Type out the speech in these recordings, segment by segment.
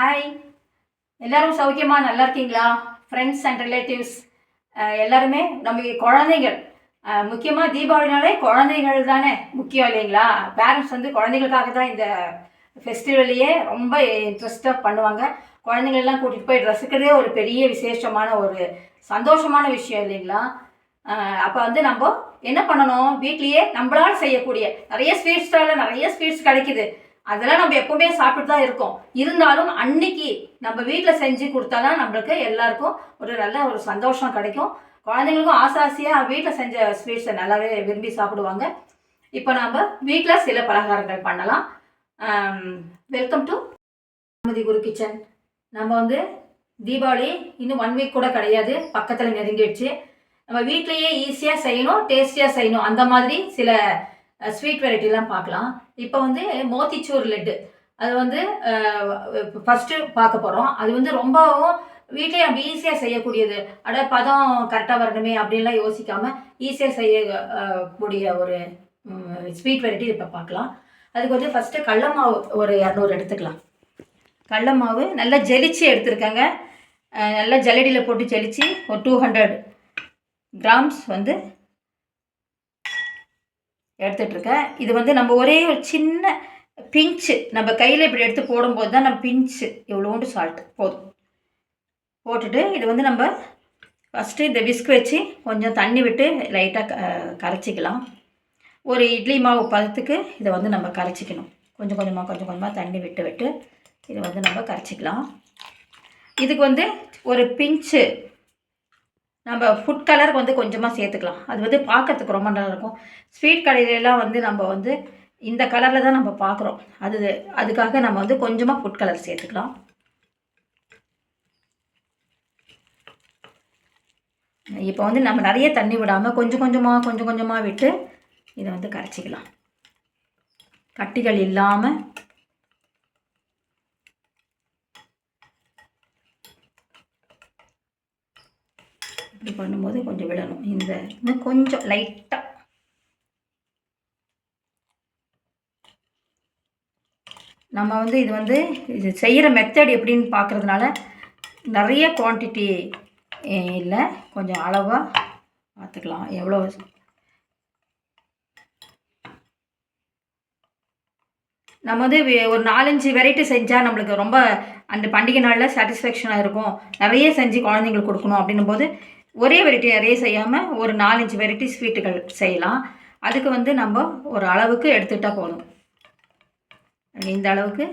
Hi எல்லாரும் சௌக்கியமா நல்லா இருக்கீங்களா? ஃப்ரெண்ட்ஸ் அண்ட் ரிலேட்டிவ்ஸ் எல்லாருமே நம்ம குழந்தைகள். முக்கியமாக தீபாவளினாலே குழந்தைகள் தானே முக்கியம் இல்லைங்களா? பேரண்ட்ஸ் வந்து குழந்தைகளுக்காக தான் இந்த ஃபெஸ்டிவல்லையே ரொம்ப இன்ட்ரெஸ்டாக பண்ணுவாங்க. குழந்தைங்களெல்லாம் கூட்டிகிட்டு போய் ட்ரெஸ் எடுக்கிறதே ஒரு பெரிய விசேஷமான ஒரு சந்தோஷமான விஷயம் இல்லைங்களா? அப்போ வந்து நம்ம என்ன பண்ணணும்? வீட்லேயே நம்மளால் செய்யக்கூடிய நிறைய ஸ்வீட்ஸ் ஸ்டாலில் நிறைய ஸ்வீட்ஸ் கிடைக்குது. அதெல்லாம் நம்ம எப்பவுமே சாப்பிட்டு தான் இருக்கோம். இருந்தாலும் அன்னைக்கு நம்ம வீட்டில் செஞ்சு கொடுத்தா தான் நம்மளுக்கு எல்லாருக்கும் ஒரு நல்ல ஒரு சந்தோஷம் கிடைக்கும். குழந்தைங்களுக்கும் ஆசை ஆசையாக வீட்டில் செஞ்ச ஸ்வீட்ஸை நல்லாவே விரும்பி சாப்பிடுவாங்க. இப்போ நம்ம வீட்டில் சில பலகாரங்கள் பண்ணலாம். வெல்கம் டு அனுமதி குரு கிச்சன் நம்ம வந்து தீபாவளி இன்னும் ஒன் வீக் கூட கிடையாது. பக்கத்தில் நெருங்கிடுச்சு. நம்ம வீட்லேயே ஈஸியாக செய்யணும் டேஸ்டியாக செய்யணும். அந்த மாதிரி சில ஸ்வீட் வெரைட்டிலாம் பார்க்கலாம். இப்போ வந்து மோத்திச்சூர் லட்டு. அது வந்து ஃபஸ்ட்டு பார்க்க போகிறோம் அது வந்து ரொம்பவும் வீட்டிலே நம்ம ஈஸியாக செய்யக்கூடியது. அட பதம் கரெக்டாக வரணுமே அப்படின்லாம் யோசிக்காமல் ஈஸியாக செய்யக்கூடிய ஒரு ஸ்வீட் வெரைட்டி இப்போ பார்க்கலாம். அதுக்கு வந்து ஃபஸ்ட்டு கடல மாவு ஒரு இரநூறு எடுத்துக்கலாம். கடல மாவு நல்லா ஜெலிச்சு எடுத்துருக்கேங்க. நல்லா ஜல்லடியில் போட்டு ஜெலிச்சு ஒரு டூ ஹண்ட்ரட் கிராம்ஸ் வந்து எடுத்துகிட்ருக்கேன் இது வந்து நம்ம ஒரே ஒரு சின்ன பிஞ்சு நம்ம கையில் இப்படி எடுத்து போடும்போது தான் நம்ம பிஞ்சு இவ்வளோண்டு சால்ட் போதும். போட்டுட்டு இது வந்து நம்ம ஃபஸ்ட்டு இந்த விஸ்க் வச்சு கொஞ்சம் தண்ணி விட்டு லைட்டாக க கரைச்சிக்கலாம். ஒரு இட்லி மாவு பதத்துக்கு இதை வந்து நம்ம கரைச்சிக்கணும். கொஞ்சம் கொஞ்சமாக கொஞ்சம் கொஞ்சமாக தண்ணி விட்டு விட்டு இதை வந்து நம்ம கரைச்சிக்கலாம். இதுக்கு வந்து ஒரு பிஞ்சு நம்ம ஃபுட் கலர் வந்து கொஞ்சமாக சேர்த்துக்கலாம். அது வந்து பார்க்கறதுக்கு ரொம்ப நல்லாயிருக்கும். ஸ்வீட் கடையிலலாம் வந்து நம்ம வந்து இந்த கலரில் தான் நம்ம பார்க்குறோம். அது அதுக்காக நம்ம வந்து கொஞ்சமாக ஃபுட் கலர் சேர்த்துக்கலாம். இப்போ வந்து நம்ம நிறைய தண்ணி விடாமல் கொஞ்சம் கொஞ்சமாக கொஞ்சம் கொஞ்சமாக விட்டு இதை வந்து கரைச்சிக்கலாம். கட்டிகள் இல்லாமல் இப்படி பண்ணும்போது கொஞ்சம் விடணும். இந்த இன்னும் கொஞ்சம் லைட்டாக நம்ம வந்து இது வந்து இது செய்கிற மெத்தட் எப்படின்னு பார்க்குறதுனால நிறைய குவான்டிட்டி இல்லை. கொஞ்சம் அளவாக பார்த்துக்கலாம். எவ்வளோ? நம்ம வந்து ஒரு நாலஞ்சு வெரைட்டி செஞ்சால் நம்மளுக்கு ரொம்ப அந்த பண்டிகை நாளில் சாட்டிஸ்ஃபேக்ஷனாக இருக்கும். நிறைய செஞ்சு குழந்தைங்களுக்கு கொடுக்கணும் அப்படின்னும் போது ஒரே வெரைட்டி நிறைய செய்யாமல் ஒரு நாலஞ்சு வெரைட்டி ஸ்வீட்டுகள் செய்யலாம். அதுக்கு வந்து நம்ம ஒரு அளவுக்கு எடுத்துக்கிட்டால் போதும். இந்த அளவுக்கு.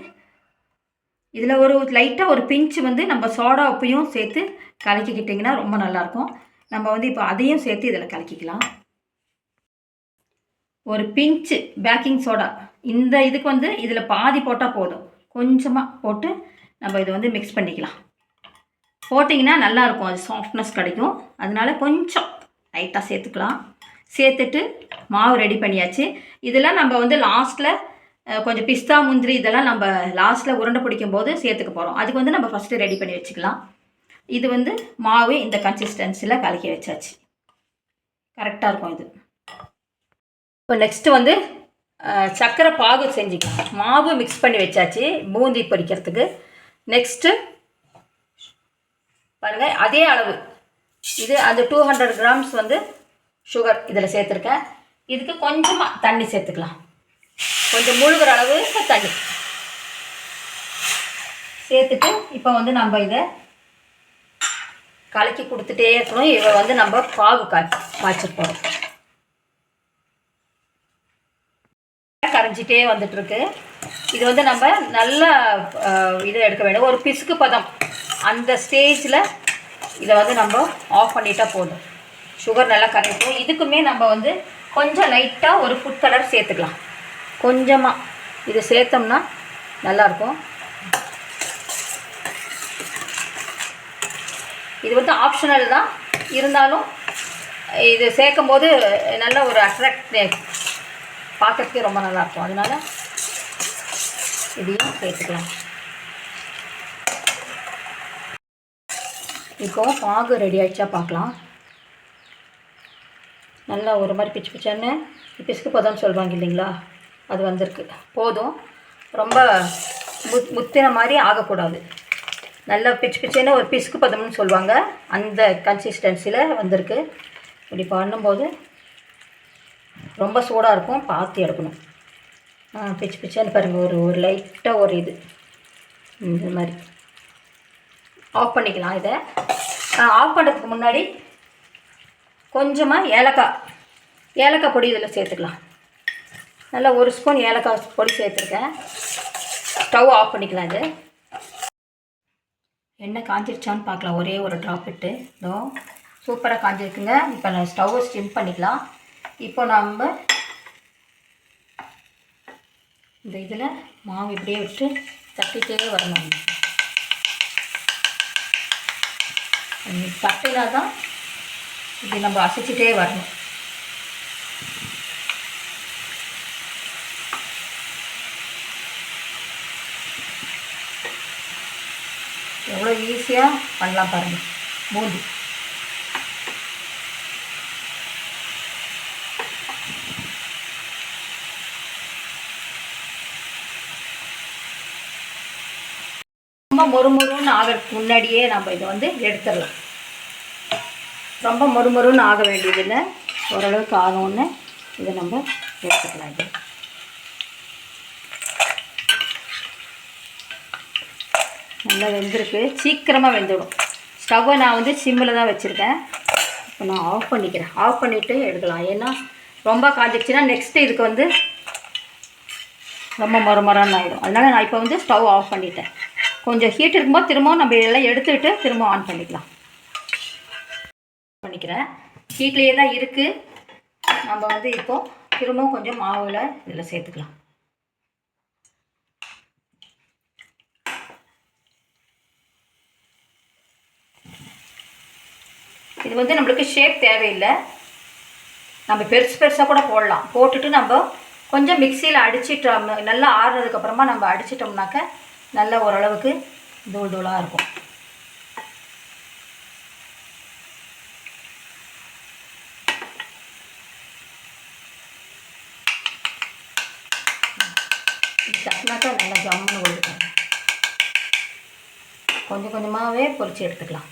இதில் ஒரு லைட்டாக ஒரு பிஞ்சு வந்து நம்ம சோடா உப்பையும் சேர்த்து கலக்கிக்கிட்டிங்கன்னா ரொம்ப நல்லாயிருக்கும். நம்ம வந்து இப்போ அதையும் சேர்த்து இதில் கலக்கிக்கலாம். ஒரு பிஞ்சு பேக்கிங் சோடா இந்த இதுக்கு வந்து இதில் பாதி போட்டால் போதும். கொஞ்சமாக போட்டு நம்ம இதை வந்து மிக்ஸ் பண்ணிக்கலாம். போட்டிங்கன்னா நல்லாயிருக்கும் அது சாஃப்ட்னஸ் கிடைக்கும். அதனால கொஞ்சம் லைட்டாக சேர்த்துக்கலாம். சேர்த்துட்டு மாவு ரெடி பண்ணியாச்சு. இதெல்லாம் நம்ம வந்து லாஸ்ட்டில் கொஞ்சம் பிஸ்தா முந்திரி இதெல்லாம் நம்ம லாஸ்ட்டில் உருண்டை பிடிக்கும் போது சேர்த்துக்க போகிறோம் அதுக்கு வந்து நம்ம ஃபஸ்ட்டு ரெடி பண்ணி வச்சுக்கலாம். இது வந்து மாவு இந்த கன்சிஸ்டன்சியில் கலக்கி வச்சாச்சு. கரெக்டாக இருக்கும் இது. இப்போ நெக்ஸ்ட்டு வந்து சர்க்கரை பாகு செஞ்சுக்கலாம். மாவு மிக்ஸ் பண்ணி வச்சாச்சு. பூந்தி பொரிக்கிறதுக்கு. நெக்ஸ்ட்டு பாருங்கள் அதே அளவு. இது அந்த டூ ஹண்ட்ரட் கிராம்ஸ் வந்து சுகர் இதில் சேர்த்துருக்கேன். இதுக்கு கொஞ்சமாக தண்ணி சேர்த்துக்கலாம். கொஞ்சம் முழுகிற அளவு தண்ணி. சேர்த்துட்டு இப்போ வந்து நம்ம இதை கலக்கி கொடுத்துட்டே இருக்கணும். இதை வந்து நம்ம பாகு காய்ச்சி காய்ச்சிட்டு கரைஞ்சிட்டே வந்துட்டுருக்கு இது வந்து நம்ம நல்லா இதை எடுக்க வேண்டும் ஒரு பிசுக்கு பதம். அந்த ஸ்டேஜில் இதை வந்து நம்ம ஆஃப் பண்ணிட்டால் போதும். சுகர் நல்லா கரைப்போம் இதுக்குமே நம்ம வந்து கொஞ்சம் லைட்டாக ஒரு ஃபுட் கலர் சேர்த்துக்கலாம். கொஞ்சமாக இது சேர்த்தோம்னா நல்லாயிருக்கும் இது வந்து ஆப்ஷனல் தான். இருந்தாலும் இது சேர்க்கும் போது நல்ல ஒரு அட்ராக்ட் பார்க்கறதுக்கே ரொம்ப நல்லாயிருக்கும் அதனால் இதையும் சேர்த்துக்கலாம். இப்போ பாகு ரெடி ஆகிடுச்சா பார்க்கலாம். நல்லா ஒரு மாதிரி பிச்சு பிச்சான்னு பிசுக்கு பதம்னு சொல்கிறாங்க இல்லைங்களா? அது வந்திருக்கு. போதும். ரொம்ப முத் முத்தின மாதிரி ஆகக்கூடாது. நல்லா பிச்சு பிச்சுன்னு ஒரு பிசுக்கு பதம்னு சொல்லுவாங்க. அந்த கன்சிஸ்டன்சியில் வந்திருக்கு. இப்படி பண்ணும்போது ரொம்ப சூடாக இருக்கும். பார்த்து எடுக்கணும். பிச்சு பிச்சுன்னு பாருங்கள் ஒரு ஒரு லைட்டாக ஒரு இது. இந்த மாதிரி. ஆஃப் பண்ணிக்கலாம் இதை. ஆஃப் பண்ணுறதுக்கு முன்னாடி கொஞ்சமாக ஏலக்காய் ஏலக்காய் பொடி இதில் சேர்த்துக்கலாம். நல்லா ஒரு ஸ்பூன் ஏலக்காய் பொடி சேர்த்துருக்கேன். ஸ்டவ் ஆஃப் பண்ணிக்கலாம் இது. எண்ணெய் காஞ்சிருச்சான்னு பார்க்கலாம். ஒரே ஒரு ட்ராப் விட்டு இதோ சூப்பராக காஞ்சிருக்குங்க. இப்போ நான் ஸ்டவ்வை ஸ்டிம் பண்ணிக்கலாம். இப்போ நம்ம இந்த இதில் மாவு இப்படியே விட்டு தட்டிட்டே வரணும். தட்டினா தான் இப்படி நம்ம அசைச்சிட்டே வரணும். எவ்வளோ ஈஸியாக பண்ணலாம் பாருங்கள் பூந்தி ரொம்ப மொறுமொறுன்னு ஆகிறதுக்கு முன்னாடியே நம்ம இதை வந்து எடுத்துடலாம். ரொம்ப மொறுமொறுன்னு ஆக வேண்டியதில்லை ஓரளவுக்கு ஆகணும்னு இதை நம்ம எடுத்துக்கலாம் இது. நல்லா வெந்திருக்கு. சீக்கிரமாக வெந்துடும். ஸ்டவ்வை நான் வந்து சிம்மில் தான் வச்சுருக்கேன். இப்போ நான் ஆஃப் பண்ணிக்கிறேன். ஆஃப் பண்ணிவிட்டு எடுக்கலாம். ஏன்னா ரொம்ப காஞ்சிடுச்சுன்னா நெக்ஸ்ட்டு இதுக்கு வந்து ரொம்ப மொர ஆகிடும் அதனால் நான் இப்போ வந்து ஸ்டவ் ஆஃப் பண்ணிட்டேன். கொஞ்சம் ஹீட் இருக்கும்போது திரும்பவும் நம்ம எல்லாம் எடுத்துக்கிட்டு திரும்ப ஆன் பண்ணிக்கலாம். பண்ணிக்கிறேன். ஹீட்லேயே தான் இருக்குது நம்ம வந்து இப்போது திரும்பவும் கொஞ்சம் மாவில் இதில் சேர்த்துக்கலாம். இது வந்து நம்மளுக்கு ஷேப் தேவையில்லை. நம்ம பெருசு பெருசாக கூட போடலாம். போட்டுட்டு நம்ம கொஞ்சம் மிக்சியில் அடிச்சிட்டோம் நல்லா ஆறுனதுக்கப்புறமா நம்ம அடிச்சிட்டோம்னாக்க நல்ல ஓரளவுக்கு தூள் தூளாக இருக்கும். சட்னாக்கா நல்லா ஜம்முன்னு ஒழுக்கும் கொஞ்சம் கொஞ்சமாகவே பொறிச்சு எடுத்துக்கலாம்.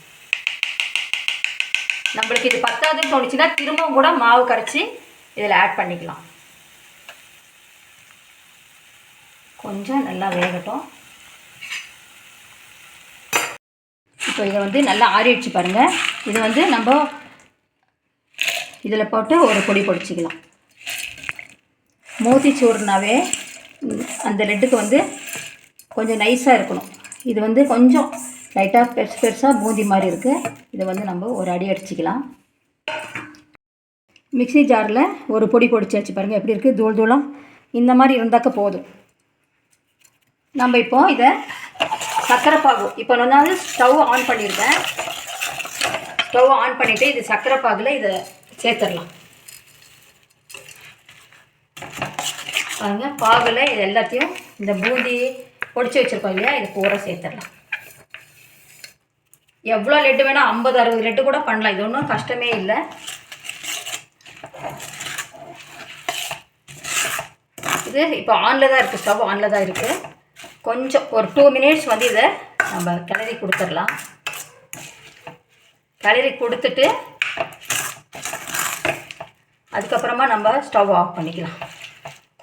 நம்மளுக்கு இது பத்தாதுன்னு தோணுச்சுன்னா திரும்பவும் கூட மாவு கரைச்சி இதில் ஆட் பண்ணிக்கலாம். கொஞ்சம் நல்லா வேகட்டும். இப்போ இதை வந்து நல்லா ஆறிடுச்சு பாருங்கள் இது வந்து நம்ம இதில் போட்டு ஒரு பொடி பொடிச்சிக்கலாம். மோத்திச்சோறுனாவே ம், அந்த லெட்டுக்கு வந்து கொஞ்சம் நைஸாக இருக்கணும். இது வந்து கொஞ்சம் லைட்டாக பெருசு பெருசாக பூந்தி மாதிரி இருக்குது இதை வந்து நம்ம ஒரு அடி அடிச்சிக்கலாம். மிக்ஸி ஜாரில் ஒரு பொடி பொடிச்சாச்சு பாருங்கள் எப்படி இருக்குது தூள் தூளம் இந்த மாதிரி இருந்தாக்க போதும். நம்ம இப்போது இதை சர்க்கரை பாகு. இப்போ நான் வந்து ஸ்டவ் ஆன் பண்ணியிருக்கேன் ஸ்டவ் ஆன் பண்ணிவிட்டு இது சர்க்கரை பாகில் இதை சேர்த்துடலாம். பாருங்க பாகில் இது எல்லாத்தையும் இந்த பூந்தி பொடிச்சு வச்சுருக்கோம் இல்லையா இது பூரா சேர்த்துடலாம். எவ்வளோ லெட்டு வேணால் ஐம்பது அறுபது லெட்டு கூட பண்ணலாம். இது ஒன்றும் கஷ்டமே இல்லை. இது இப்போ ஆனில் தான் இருக்குது ஸ்டவ் ஆனில் தான் இருக்குது கொஞ்சம் ஒரு டூ மினிட்ஸ் வந்து இதை நம்ம கிளறி கொடுத்துடலாம். கிளறி கொடுத்துட்டு அதுக்கப்புறமா நம்ம ஸ்டவ் ஆஃப் பண்ணிக்கலாம்.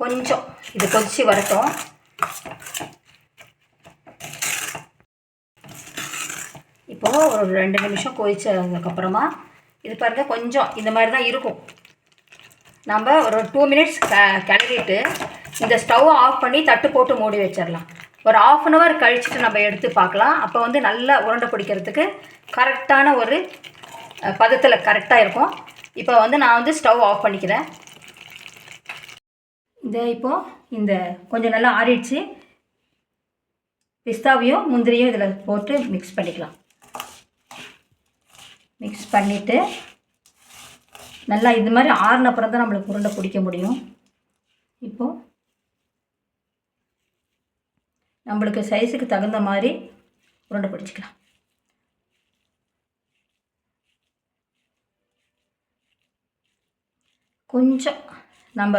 கொஞ்சம் இது கொதிச்சு வரட்டும். இப்போது ஒரு ரெண்டு நிமிஷம் கொதிச்சதுக்கப்புறமா இது பாருங்கள் கொஞ்சம் இந்த மாதிரி தான் இருக்கும். நம்ம ஒரு டூ மினிட்ஸ் க கிளறிட்டு இந்த ஸ்டவ் ஆஃப் பண்ணி தட்டு போட்டு மூடி வச்சிடலாம். ஒரு ஆஃப் அன் ஹவர் கழிச்சுட்டு நம்ம எடுத்து பார்க்கலாம். அப்போ வந்து நல்லா உருண்டை பிடிக்கிறதுக்கு கரெக்டான ஒரு பதத்தில் கரெக்டாக இருக்கும். இப்போ வந்து நான் வந்து ஸ்டவ் ஆஃப் பண்ணிக்கிறேன். இந்த இப்போது இந்த கொஞ்சம் நல்லா ஆறிடுச்சு. பிஸ்தாவையும் முந்திரியும் இதில் போட்டு மிக்ஸ் பண்ணிக்கலாம். மிக்ஸ் பண்ணிவிட்டு நல்லா இது மாதிரி ஆறுன அப்புறம் தான் நம்மளுக்கு உருண்டை பிடிக்க முடியும். இப்போது நம்மளுக்கு சைஸுக்கு தகுந்த மாதிரி உருண்டை பிடிச்சிக்கலாம். கொஞ்சம் நம்ம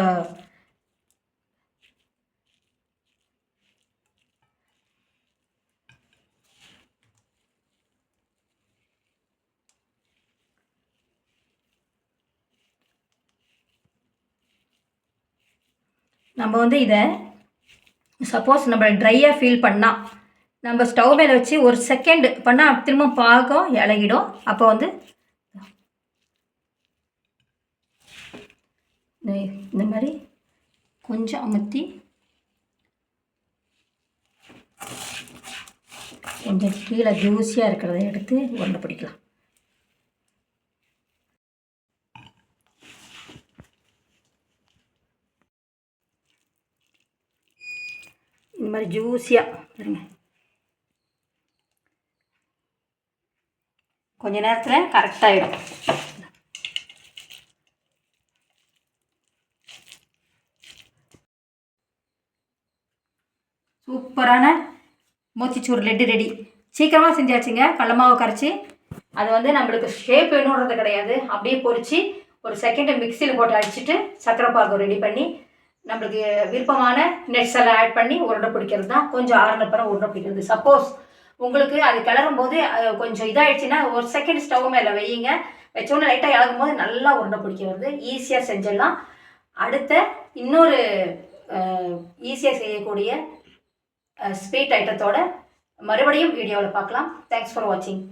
நம்ம வந்து இதை சப்போஸ் நம்ம ட்ரையாக ஃபீல் பண்ணால் நம்ம ஸ்டவ் மேலே வச்சு ஒரு செகண்ட் பண்ணால் திரும்ப பாகம் இலகிடும். அப்போ வந்து இந்த- இந்த மாதிரி கொஞ்சம் அமுத்தி கொஞ்சம் கீழே ஜூஸியாக இருக்கிறத எடுத்து உருண்டை பிடிக்கலாம். மாதிரி ஜூஸியாக பாருங்க கொஞ்ச நேரத்தில் கரெக்டாகிடும் சூப்பரான மோத்திச்சூர் லெட்டு ரெடி. சீக்கிரமாக செஞ்சாச்சுங்க. கடலமாவை கரைச்சி. அது வந்து நம்மளுக்கு ஷேப் வேணுன்றது கிடையாது. அப்படியே பொறிச்சு ஒரு செகண்டை மிக்சியில் போட்டு அடிச்சுட்டு சக்கரை பாகம் ரெடி பண்ணி நம்மளுக்கு விருப்பமான நெட்ஸ் எல்லாம் ஆட் பண்ணி உருண்டை பிடிக்கிறது தான். கொஞ்சம் ஆறுன பிறகு உருண்டை பிடிக்கிறது. சப்போஸ் உங்களுக்கு அது கிளறும் போது அது கொஞ்சம் இதாகிடுச்சுன்னா ஒரு செகண்ட் ஸ்டவ் மேலே வையுங்க. வச்சோன்னே லைட்டாக இழகும் போது நல்லா உருண்டை பிடிக்கிறது ஈஸியாக செஞ்சிடலாம். அடுத்த இன்னொரு ஈஸியாக செய்யக்கூடிய ஸ்வீட் ஐட்டத்தோட மறுபடியும் வீடியோவில் பார்க்கலாம். தேங்க்ஸ் ஃபார் வாட்சிங்